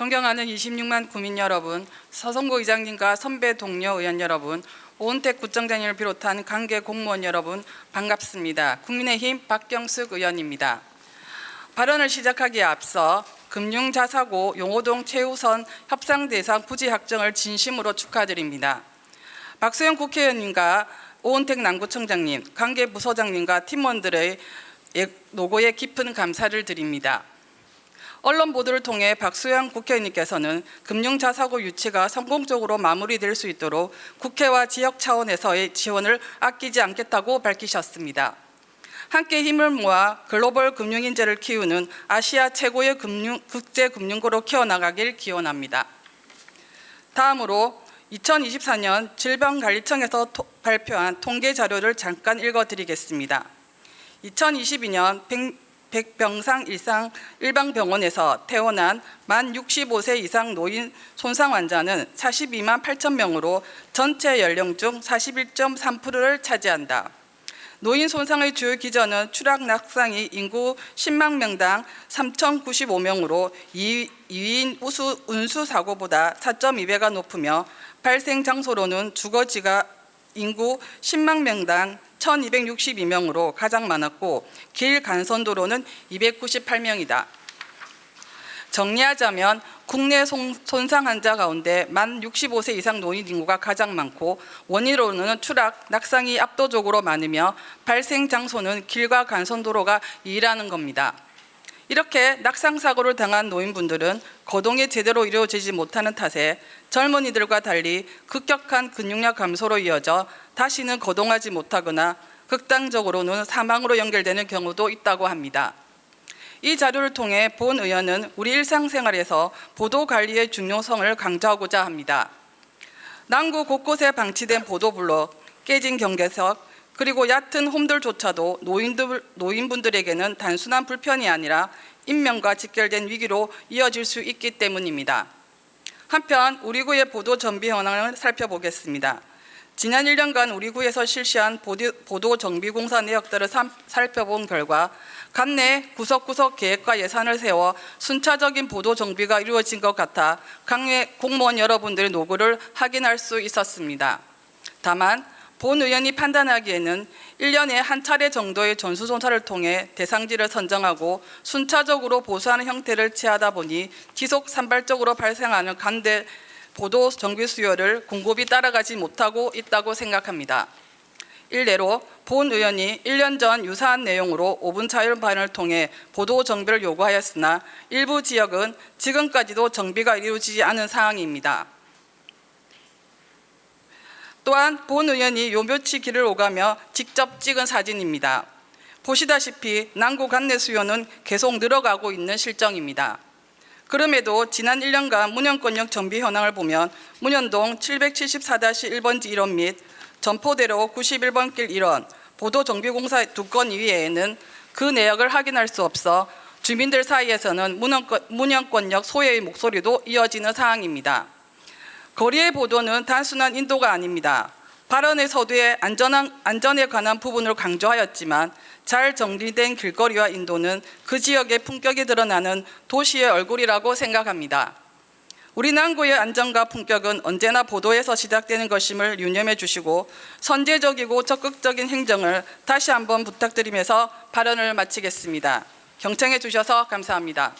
존경하는 26만 구민 여러분, 서성구 의장님과 선배 동료 의원 여러분, 오은택 구청장님을 비롯한 관계 공무원 여러분 반갑습니다. 국민의힘 박경숙 의원입니다. 발언을 시작하기에 앞서 금융자사고 용호동 최우선 협상 대상 부지 확정을 진심으로 축하드립니다. 박수영 국회의원님과 오은택 남구청장님, 관계 부서장님과 팀원들의 예- 노고에 깊은 감사를 드립니다. 언론 보도를 통해 박수영 국회의원님께서는 금융자사고 유치가 성공적으로 마무리될 수 있도록 국회와 지역 차원에서의 지원을 아끼지 않겠다고 밝히셨습니다. 함께 힘을 모아 글로벌 금융 인재를 키우는 아시아 최고의 금융, 국제 금융고로 키워나가길 기원합니다. 다음으로 2024년 질병관리청에서 토- 발표한 통계 자료를 잠깐 읽어드리겠습니다. 2022년 100, 병상 일상 일반병원에서 퇴원한 만 65세 이상 노인 손상 환자는 42만 8천 명으로 전체 연령 중 41.3%를 차지한다. 노인 손상의 주요 기전은 추락 낙상이 인구 10만 명당 3,095명으로 2위인 우수, 운수 사고보다 4.2배가 높으며 발생 장소로는 주거지가 인구 10만 명당 1,262명으로 가장 많았고 길 간선도로는 298명이다. 정리하자면 국내 송- 손상 환자 가운데 만 65세 이상 노인 인구가 가장 많고 원인으로는 추락, 낙상이 압도적으로 많으며 발생 장소는 길과 간선도로가 유일하는 겁니다. 이렇게 낙상 사고를 당한 노인분들은 거동이 제대로 이루어지지 못하는 탓에 젊은이들과 달리 급격한 근육량 감소로 이어져 다시는 거동하지 못하거나 극단적으로는 사망으로 연결되는 경우도 있다고 합니다. 이 자료를 통해 본 의원은 우리 일상생활에서 보도 관리의 중요성을 강조하고자 합니다. 남구 곳곳에 방치된 보도블록, 깨진 경계석, 그리고 얕은 홈들조차도 노인들, 노인분들에게는 단순한 불편이 아니라 인명과 직결된 위기로 이어질 수 있기 때문입니다. 한편 우리 구의 보도 정비 현황을 살펴보겠습니다. 지난 1년간 우리 구에서 실시한 보도- 정비 공사 내역들을 삼- 살펴본 결과 관내 구석구석 계획과 예산을 세워 순차적인 보도 정비가 이루어진 것 같아 강외 공무원 여러분들의 노고를 확인할 수 있었습니다. 다만 본 의원이 판단하기에는 1년에 한 차례 정도의 전수조사를 통해 대상지를 선정하고 순차적으로 보수하는 형태를 취하다 보니 지속 산발적으로 발생하는 간대 보도 정비 수요를 공급이 따라가지 못하고 있다고 생각합니다. 일례로 본 의원이 1년 전 유사한 내용으로 5분 자율 발언을 통해 보도 정비를 요구하였으나 일부 지역은 지금까지도 정비가 이루어지지 않은 상황입니다. 또한 본 의원이 요 며칠 길을 오가며 직접 찍은 사진입니다. 보시다시피 남구 관내 수요는 계속 늘어가고 있는 실정입니다. 그럼에도 지난 1년간 문현권역 정비 현황을 보면 문현동 774-1번지 1원 및 전포대로 91번 길 1원 보도 정비공사 두 건 이외에는 그 내역을 확인할 수 없어 주민들 사이에서는 문현권, 문현권역 소외의 목소리도 이어지는 상황입니다. 거리의 보도는 단순한 인도가 아닙니다. 발언의 서두에 안전한, 안전에 관한 부분을 강조하였지만 잘 정리된 길거리와 인도는 그 지역의 품격이 드러나는 도시의 얼굴이라고 생각합니다. 우리 남구의 안전과 품격은 언제나 보도에서 시작되는 것임을 유념해 주시고 선제적이고 적극적인 행정을 다시 한번 부탁드리면서 발언을 마치겠습니다. 경청해 주셔서 감사합니다.